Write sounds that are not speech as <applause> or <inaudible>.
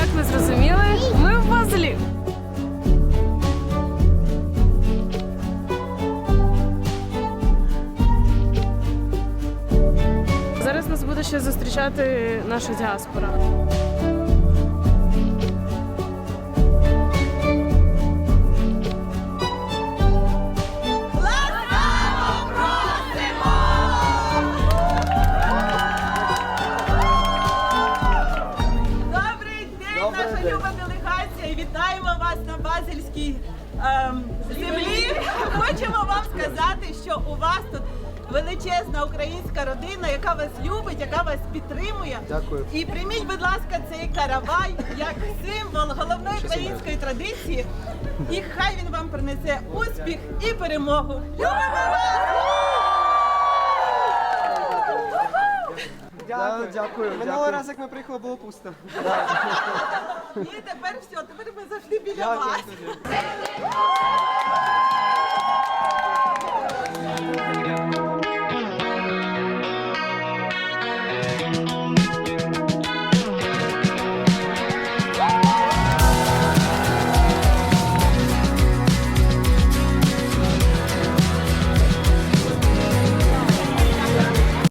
Як ви зрозуміли, ми в Базелі. Зараз нас буде ще зустрічати наша діаспора. Люба делегація. Вітаємо вас на Базельській ем, землі. <laughs> Хочемо вам сказати, що у вас тут величезна українська родина, яка вас любить, яка вас підтримує. Дякую. І прийміть, будь ласка, цей каравай як символ головної української традиції. І хай він вам принесе успіх і перемогу. Любимо вас! Дякую, дякую. Минулого дякую. разу, як ми приїхали, було пусто. І тепер все, тепер ми завжди біля Дякую вас. дуже.